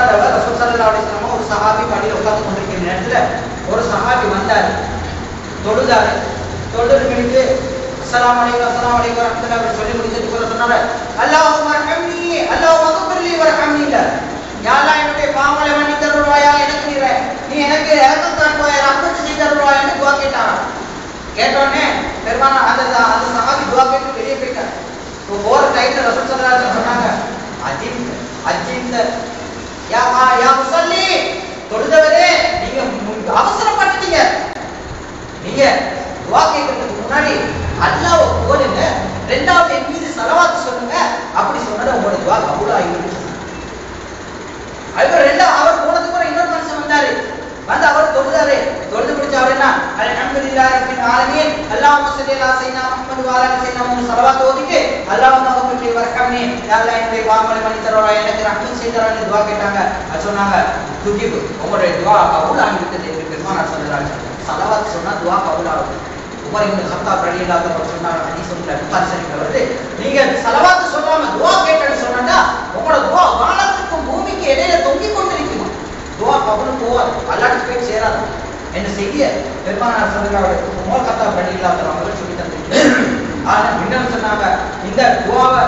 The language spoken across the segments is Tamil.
தடவை ரசூல் ஸல்லல்லாஹு அலைஹி ஒரு சஹாபி பள்ளியில் உட்கார்ந்து கொண்டிருக்கிற நேரத்தில் ஒரு சஹாபி வந்தார். தொழுதாரு. தொழுது முடித்து அஸ்லாம் அலைக்கும் அஸ்லாம் அலைக்கும் வரஹ்மத்துல்லாஹி அவர் சொல்லி முடிச்சதுக்கு அப்புறம் சொன்னாரு. அல்லாஹ் அர்ஹம்னி அல்லாஹும்ம குஃபிர்லி வர்ஹம்னி இல்ல யாரா என்னுடைய பாவங்களை மன்னித்து தருவாயா எனக்கு நீ எனக்கு இரக்கம் தருவாயா ரஹ்மத் செய்து தருவாயான்னு துவா கேட்டாராம் கேட்டோடனே பெருமானா அந்த அந்த சஹாபி துவா கேட்டு வெளியே போயிட்டார் இப்போ போற டைம்ல ரசூல் ஸல்லல்லாஹு அலைஹி வஸல்லம் சொன்னாங்க அஜித் அஜித் யா யா முஸல்லி தொழுதவரே நீங்க மு- அவசரப்பட்டுட்டீங்க நீங்க துவா கேட்கறதுக்கு அல்லாவை அல்லாஹ்வை போலுங்க ரெண்டாவது என் மீது சலவாத்து சொல்லுங்க. அப்படி சொன்னது உங்களோட துவா கபூல் ஆகிடுச்சு அதுக்கப்புறம் ரெண்டாவது அவர் போனதுக்கு அப்புறம் இன்னொரு மனுஷன் வந்தாரு. வந்து அவர் தொழுதாரு. தொழுது பிடிச்ச அவர் என்ன? அல்ஹம்துலில்லாஹி ரப்பில் ஆலமீன். அல்லாஹும்ம ஸல்லி அலா சய்யினா முஹம்மது வ அலா சய்யினா முஹம்மது ஸலவாத் ஓதிட்டு அல்லாஹும்ம கஃபிர்லி வர்ஹம்னி யா என்னுடைய பாவங்களை மன்னித்து தருவாய்? எனக்கு ரஹ்மத் செய்து துவா கேட்டாங்க. அது சொன்னாங்க துகிப் உங்களுடைய துவா கபூல் ஆகிவிட்டது என்று பெருமானார் சொல்லுறாங்க ஸலவாத் சொன்னா துவா கபூல் ஆகும் உமர் இப்னு கத்தாப் ரலியல்லாஹு அன்ஹு சொன்னாங்க ஹதீஸ் வந்து புகாரி ஷரீஃப்ல வருது நீங்க ஸலவாத் சொல்லாம துஆ கேட்டேன்னு சொன்னா உங்களோட துஆ வானத்துக்கும் பூமிக்கு இடையில தொங்கிக் கொண்டிருக்கும்? துஆ கபூல் போவாது அல்லாஹ்க்கு போய் சேராது. என்ன செய்ய? பெருமானார் சொல்லுங்க உமர் கத்தாப் ரலியல்லாஹு அன்ஹு சொல்லி தந்திருக்கிறார். ஆனா இன்னும் சொன்னாங்க இந்த துஆவை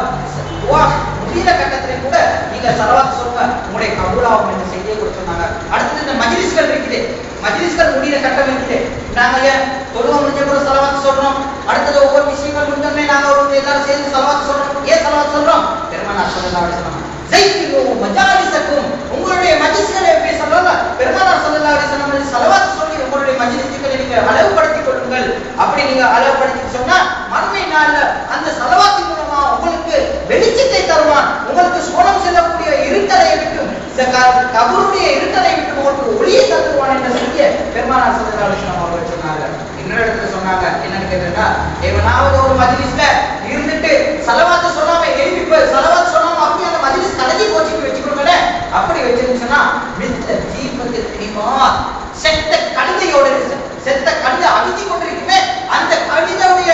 துஆ முடிகிற கட்டத்திலே கூட நீங்க ஸலவாத் சொல்லுங்க. உங்களுடைய கபூலாகும் என்று செய்தியை கொடுத்திருந்தாங்க சொன்னாங்க. அடுத்தது இந்த மஜ்லிஸ்கள் இருக்குது. மஜ்லிஸ்கள் முடியிற கட்டம் இருக்குது. நாங்க ஏன் தொழுவ முடிஞ்ச கூட ஸலவாத் சொல்றோம் அடுத்தது ஒவ்வொரு விஷயங்கள் முடிஞ்சோடனே நாங்க ஒரு எல்லாரும் சேர்ந்து ஸலவாத் சொல்றோம் ஏன் ஸலவாத் சொல்றோம் பெருமானார் ஸல்லல்லாஹு அலைஹி வஸல்லம் ஜெய்திலும் மஜாலிசக்கும் உங்களுடைய மஜ்லிஸ்களை எப்படி சொல்லலாம் பெருமானார் ஸல்லல்லாஹு அலைஹி வஸல்லம் ஸலவாத் சொல்லி உங்களுடைய மஜ்லிஸ்களை நீங்க அளவுபடுத்திக் கொள்ளுங்கள் அப்படி நீங்க அளவுபடுத்தி சொன்னா மறுமை நாள்ல அந்த ஸலவாத்தின் மூலமா உங்களுக்கு வெளிச்சத்தை தருவான் உங்களுக்கு சோனம் செல்லக்கூடிய இருட்டலை விட்டு இந்த கபருடைய இருட்டலை விட்டு போட்டு ஒளியை தந்துருவான் என்ற செய்தியை பெருமானார் ஸல்லல்லாஹு அவர்கள் சொன்னாங்க. இன்னொரு இடத்துல சொன்னாங்க. என்னன்னு கேட்டா எவனாவது ஒரு மஜ்லிஸ்ல இருந்துட்டு சலவாத்த சொல்லாம எழுப்பி போய் சலவாத் சொல்லாம அப்படி அந்த மஜ்லிஸ் கலங்கி போச்சுட்டு வச்சுக்கோங்களேன் அப்படி வச்சிருந்துச்சுன்னா மித்த தீபத்து தெரியுமா? செத்த கழுதையோட செத்த கழுதை அழுத்தி கொண்டிருக்குமே அந்த கழுதையுடைய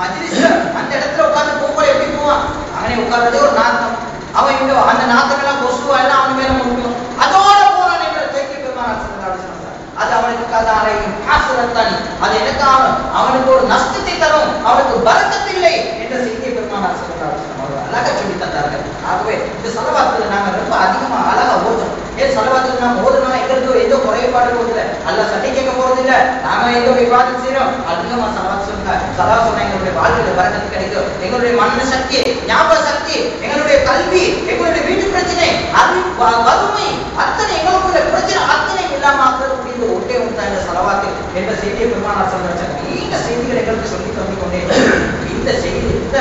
மஜ்லிஸ்ல அந்த இடத்துல உட்கார்ந்து போகும்போது எப்படி போவான்? அவனே உட்கார்றதே ஒரு நாத்தம். அவன் இங்க அந்த நாத்தம் எல்லாம் கொசுவா எல்லாம் அவன் மேல முடியும் அதோட போறான் என்ற செய்தி பெருமானார் ஸல்லல்லாஹு அலைஹி வஸல்லம் அது அவனுக்கு ஆசிரத்தன் அது எனக்கு அவனுக்கு ஒரு நஷ்டத்தை தரும். அவனுக்கு பரக்கத்தில்லை என்ற செய்தியை பெருமானார் சொல்கிறார் அழகா சொல்லி தந்தார்கள். ஆகவே இந்த சலவாத்துல நாங்க ரொம்ப அதிகமா அழகா ஓதுறோம். ஏன் சலவாத்துல நாம ஓதுனா எங்களுக்கு ஏதோ குறைபாடு போதில்ல. அல்ல சட்டை கேட்க போறது இல்ல நாம ஏதோ விவாதம் செய்யறோம் அதிகமா சலவாத் சொல்லுங்க சலவா சொன்னா எங்களுடைய வாழ்க்கையில வரக்கத்து கிடைக்கும். எங்களுடைய மன சக்தி ஞாபக சக்தி எங்களுடைய கல்வி எங்களுடைய வீட்டு பிரச்சனை அறிவு வறுமை அத்தனை எங்களுக்குள்ள பிரச்சனை அத்தனை இல்லாம ஒட்டே உண்டா இந்த செலவாக்கு என்ற செய்தியை பெருமானார் சொல்றாங்க நீண்ட செய்திகள் எங்களுக்கு சொல்லி தந்து கொண்டே இந்த செய்தி இந்த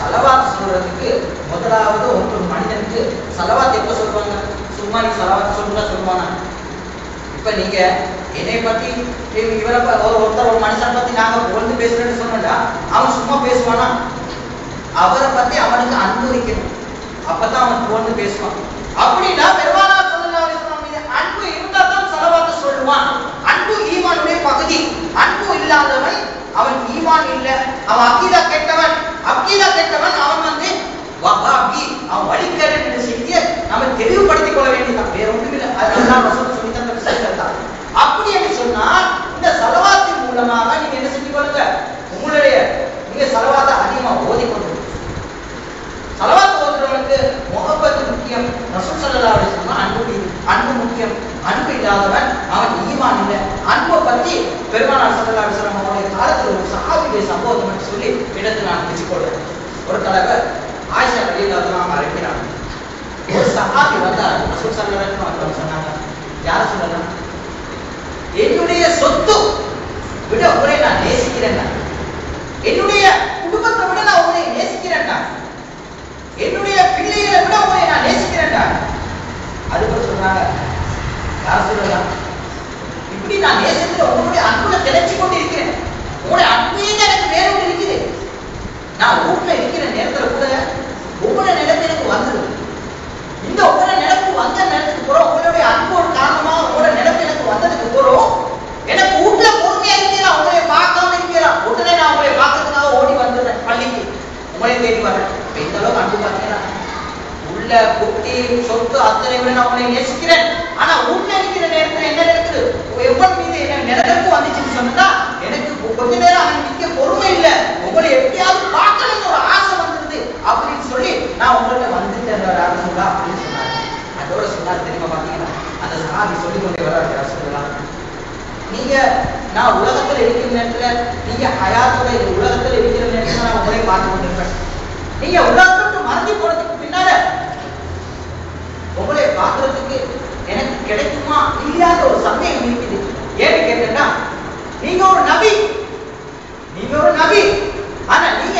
சலவாத் சொல்றதுக்கு முதலாவது ஒன்று மனிதனுக்கு சலவாத் எப்ப சொல்லுவாங்க? சும்மா நீ சலவாத் சொல்லுங்க சொல்லுவானா? இப்ப நீங்க என்னை பத்தி இவரை ஒரு ஒருத்தர் ஒரு மனுஷனை பத்தி நாங்க புகழ்ந்து பேசுறேன்னு சொன்னா அவன் சும்மா பேசுவானா? அவரை பத்தி அவனுக்கு அன்பு வைக்கணும் அப்பதான் அவன் புகழ்ந்து பேசுவான் அப்படின்னா பெருமானார் ஸல்லல்லாஹு அலைஹி வஸல்லம் மீது அன்பு இருந்தா தான் சலவாத்து சொல்லுவான் அன்பு ஈமானுடைய பகுதி அன்பு இல்லாதவன் அவன் ஈமான் இல்ல அவன் அக்கீதா கெட்டவன் அக்கீதா கெட்டவன் அவன் வந்து வஹாபி. அவன் வழிகேடன் என்ற செய்தியை நம்ம தெளிவுபடுத்திக் கொள்ள வேண்டியதான் வேற ஒன்றும் இல்லை அதெல்லாம் ரசூல் சொல்லி தந்த விஷயங்கள் தான். அப்படி என்று சொன்னால் இந்த சலவாத்தின் மூலமாக நீங்க என்ன செஞ்சு கொள்ளுங்க? உங்களுடைய நீங்க சலவாத்தை அதிகமா ஓதிக்கொண்டு சலவாத் ஓதுறவனுக்கு முகப்பத்து முக்கியம். ரசூல் சல்லா அப்படி சொன்னா அன்பு அன்பு முக்கியம். அன்பு இல்லாதவன் அவன் ஈமான் இல்லை. அன்பை பத்தி பெருமானார் ஸல்லல்லாஹு அலைஹி வஸல்லம் அவருடைய காலத்தில் ஒரு சஹாபியுடைய சம்பவத்தை மட்டும் சொல்லி இடத்துல நான் வச்சுக்கொள்றேன் ஒரு தடவை ஆயிஷா ரலியல்லாஹு அன்ஹா அழைக்கிறாங்க ஒரு சஹாபி வந்தார் ரசூல் சொன்னாங்க யார சொல்லலாம் என்னுடைய சொத்து விட உங்களை நான் நேசிக்கிறேன். என்னுடைய குடும்பத்தை விட நான் உங்களை நேசிக்கிறேன் என்னுடைய பிள்ளைகளை விட உங்களை நான் நேசிக்கிறேன் அதுக்கு சொன்னாங்க யார் சொல்லலாம் இப்படி நான் நேசிக்கிற உங்களுடைய அன்புல திளைச்சு கொண்டு இருக்கிறேன் உங்களுடைய அன்பே தான் எனக்கு வேற ஒன்று இருக்குது நான் வீட்டுல இருக்கிற நேரத்துல கூட உங்களோட நிலைமை எனக்கு வந்தது இந்த உங்களோட நிலைப்பு வந்த நேரத்துக்கு போறோம் உங்களுடைய அன்போடு காரணமா உங்களோட நிலைப்பு எனக்கு வந்ததுக்கு போறோம் எனக்கு வீட்டுல பொறுமையா இருக்கிறேன் உங்களை பார்க்காம இருக்கிறேன் உடனே நான் உங்களை பார்க்கறதுக்காக ஓடி வந்துடுறேன் பள்ளிக்கு உங்களை தேடி வரேன் இப்ப இந்த அளவுக்கு அன்பு பார்த்தீங்கன்னா உள்ள உன்னை நேசிக்கிறேன் ஆனா உன் நினைக்கிற நேரத்துல என்ன இருக்குது எவ்வளவு மீது என்ன நிலவுக்கு சொன்னா எனக்கு கொஞ்ச நேரம் அவன் நிக்க பொறுமை இல்ல. உங்களை எப்படியாவது பார்க்கணும்னு ஒரு ஆசை வந்துருது. அப்படின்னு சொல்லி நான் உங்கள்ட்ட வந்துட்டேன் சொல்லா அப்படின்னு சொன்னாரு. அதோட சொன்னார் தெரியுமா பாத்தீங்கன்னா அந்த சஹாபி சொல்லி கொண்டே வர்றாரு சொல்லலாம் நீங்க நான் உலகத்துல இருக்கிற நேரத்துல நீங்க ஹயாத்தோட இந்த உலகத்துல இருக்கிற நேரத்துல நான் உங்களை பார்த்து கொண்டிருப்பேன். நீங்க உலகத்துக்கு மறந்து போனதுக்கு பின்னால உங்களை பார்க்கறதுக்கு எனக்கு கிடைக்குமா? இல்லையாத ஒரு சந்தேகம் இருக்குது ஏன்னு கேட்டேன்னா நீங்க ஒரு நபி நீங்க ஒரு நபி ஆனா நீங்க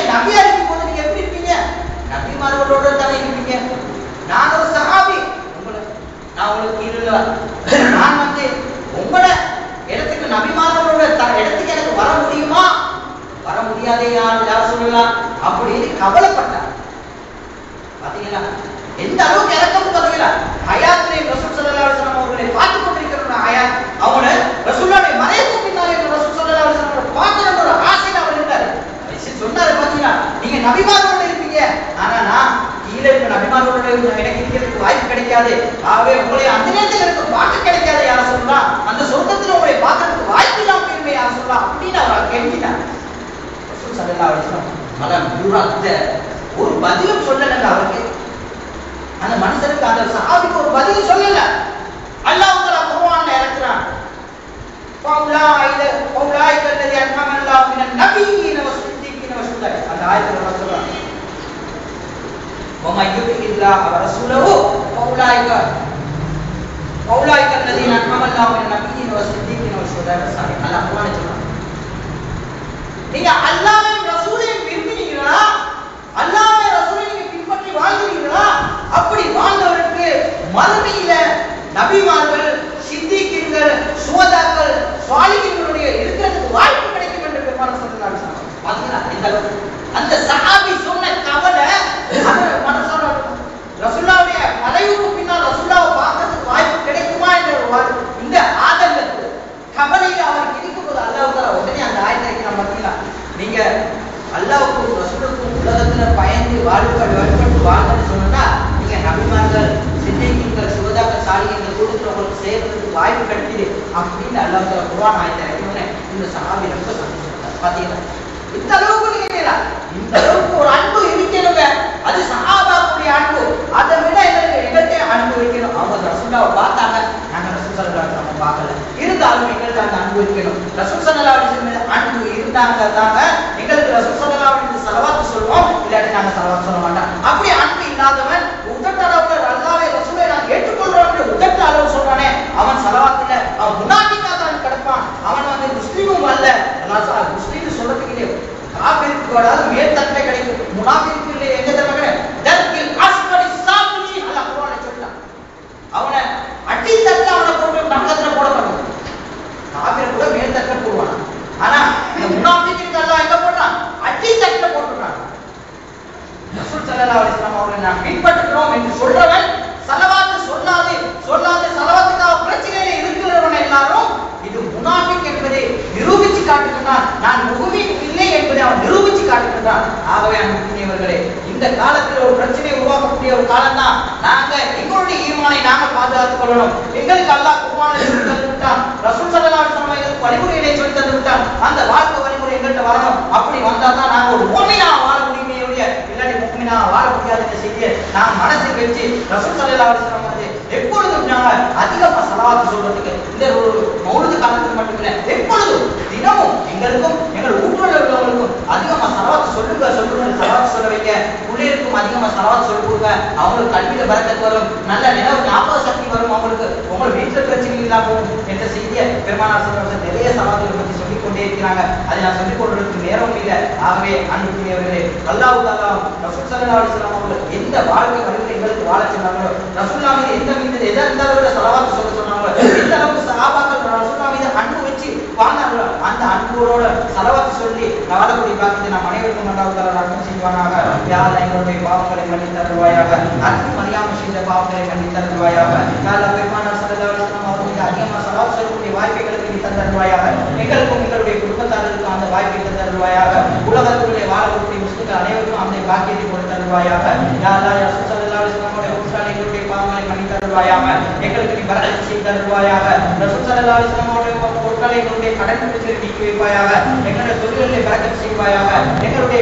சொல்லலாம் அப்படின்னு அவர் கெஞ்சினார் ரசூல் ஸல்லல்லாஹு அலைஹி வஸல்லம் மலம் யுரத்த ஒரு பதிலும் சொல்லலங்க அவருக்கு அந்த மனுஷனுக்கு அந்த சஹாபிக்கு ஒரு பதில் சொல்லல அல்லாஹ் தஆலா குர்ஆன்ல இறக்குறான் فأولئك فأولئك الذين أنعم الله من النبيين والصديقين والشهداء அந்த ஆயத்துல அல்லாஹ் சொல்றான் ومن يطع الله ورسوله فأولئك فأولئك الذين أنعم الله من النبيين والصديقين والشهداء والصالحين அல்லாஹ் குர்ஆன்ல சொல்றான் நீங்க அல்லாஹ்வையும் ரசூலையும் விரும்பினீங்களா? அல்லாஹ்வை ரசூலை நீங்க பின்பற்றி வாழ்கிறீங்களா அப்படி வாழ்ந்தவருக்கு மறுமையில நபிமார்கள் சித்திகீன்கள் சுவதாக்கள் சுவாலிகளுடைய இருக்கிறதுக்கு வாய்ப்பு கிடைக்கும் என்று பெருமாள் சொல்றாரு அந்த சஹாபி சொன்ன கவலை அந்த மனசோட ரசூல்லாவுடைய மறைவுக்கு பின்னால் ரசூல்லாவை பார்க்கறதுக்கு வாய்ப்பு கிடைக்குமா என்ற ஒரு வா- இந்த ஆதங்கத்து கவலையில அவருக்கு இருக்கும்போது அல்லாஹ் தஆலா உடனே அந்த ஆயத்தை நம்ம பார்த்தீங்களா நீங்க அல்லாஹ்வுக்கும் ரசூலுக்கும் உலகத்துல வாழ்வுகள் வழிபட்டு வாழ்ந்துன்னு சொன்னா நீங்க நபிமார்கள் சித்திகீன்கள் சுகதாக்கள் சாலிகங்கள் கொடுக்குறவங்களுக்கு செய்யறதுக்கு வாய்ப்பு கிடைக்குது அப்படின்னு அல்லாஹ் குரான் குர்ஆன் இந்த சஹாபி ரொம்ப சந்தோஷம் பாத்தீங்களா? இந்த அளவுக்கு நீங்க இந்த அளவுக்கு ஒரு அன்பு இருக்கணுங்க அது சஹாபாக்குடைய அன்பு. அதை விட எங்களுக்கு எங்கள்கிட்ட அன்பு வைக்கணும். அவங்க ரசூல்லாவை பார்த்தாங்க. நாங்க ரசூல் சல்லல்லாஹு அலைஹி பார்க்கல. இருந்தாலும் எங்களுக்கு அந்த அன்பு இருக்கணும். ரசூல் சல்லல்லாஹு அன்பு இருந்தாங்க தாங்க எங்களுக்கு ரசூல் நாங்க ஸலவாத் சொல்ல மாட்டோம் அப்படி அன்பு இல்லாதவன் உதட்ட அளவுல நல்லாவே ரசூலை நான் ஏற்றுக்கொள்றோம் உதட்ட அளவு சொல்றானே அவன் சலவாத்துல அவன் முனாஃபிக்கா தான் கிடப்பான். அவன் வந்து முஸ்லீமும் அல்ல. முஸ்லீம் சொல்றதுக்கு இல்லையே. வராது சல்லா அலிஸ்லாம் அவர்களை நாம் பின்பற்றுகிறோம் என்று சொல்றவன் சலவாத்து சொல்லாது. சொல்லாது சலவாத்துக்காக பிரச்சனையில இருக்கிறவன் எல்லாரும் இது முனாபிக் என்பதை நிரூபிச்சு காட்டுகின்றான். நான் முகுமின் இல்லை என்பதை அவன் நிரூபிச்சு காட்டுகின்றான். ஆகவே அன்புக்குரியவர்களே இந்த காலத்தில் ஒரு பிரச்சனையை உருவாக்கக்கூடிய ஒரு காலம் தான் நாங்க எங்களுடைய ஈமானை நாங்க பாதுகாத்துக் கொள்ளணும். எங்களுக்கு அல்லாஹ் குர்ஆனை சொல்லி தந்து விட்டான் ரசூல் சல்லா அலைஹி வழிமுறைகளை சொல்லி தந்து விட்டான் அந்த வாழ்க்கை வழிமுறை எங்கள்கிட்ட வரணும். அப்படி வந்தா தான் நாங்க ஒரு காரியத்தை செய்ய செய்தியை நான் வச்சு ரசூல் ஸல்லல்லாஹு அலைஹி வந்து எப்பொழுதும் நாங்கள் அதிகமா சலவாத்து சொல்றதுக்கு இந்த ஒரு மௌனது காலத்துக்கு மட்டும் எப்பொழுதும் தினமும் எங்களுக்கும் எங்கள் ஊற்றுல உள்ளவங்களுக்கும் அதிகமா சலவாத்து சொல்லுங்க சொல்லுங்க சலவாத்து சொல்ல வைக்க பிள்ளைகளுக்கும் அதிகமா சலவாத்து சொல்லி கொடுங்க. அவங்களுக்கு கல்வியில பறக்கத்து வரும் நல்ல நிலவு ஞாபக சக்தி வரும் அவங்களுக்கு. உங்க வீட்டுல பிரச்சனை இல்லாம போகும். என்ற செய்தியை பெருமானார் சொல்றவங்க நிறைய சலவாத்துகளை பத்தி கொண்டே இருக்கிறாங்க அதை நான் சொல்லிக் கொள்றதுக்கு நேரம் இல்லை. ஆகவே அன்புக்குரியவர்களே அல்லாஹ் தாலா ரசூல் அவர்கள் எந்த வாழ்க்கை வழிமுறை எங்களுக்கு வாழ சொன்னாங்களோ ரசூல்லா மீது எந்த மீது எதை எந்த அளவுல சலவாத்து சொல்ல சொன்னாங்களோ எந்த அளவுக்கு சஹாபாக்கள் ரசூல்லா மீது அன்பு வச்சு வாழ்ந்தாங்களோ அந்த அன்போட சலவாத்து சொல்லி வாழக்கூடிய பாக்கியத்தை நாம் அனைவருக்கும் அல்லாஹ் தாலா ரஹ்மத் செய்வானாக. யார் எங்களுடைய பாவங்களை மன்னித்து தருவாயாக அன்பு அறியாமல் செய்த பாவங்களை மன்னித்து தருவாயாக யார் பெருமானார் ஸல்லல்லாஹு அவர்களுக்கு அதிகமாக சலவாத்து சொல்லக்கூடிய வாய்ப்புகளுக்கு நீ தந்தருவாயாக எங்களுக்கு தருவாயாக உலகத்திலே வாழக்கூடிய முஸ்லிம்கள் அனைவருக்கும் அந்த பாக்கியத்தை கொடுத்து தருவாயாக. யா அல்லாஹ் யா ரசூல் ஸல்லல்லாஹு பாவங்களை மன்னித்து தருவாயாக. எங்களுக்கு நீ பரக்கத் செய்து தருவாயாக. ரசூல் பொருட்களை எங்களுடைய கடன் பிரச்சனை நீக்கி வைப்பாயாக எங்களுடைய தொழில்களை செய்வாயாக. எங்களுடைய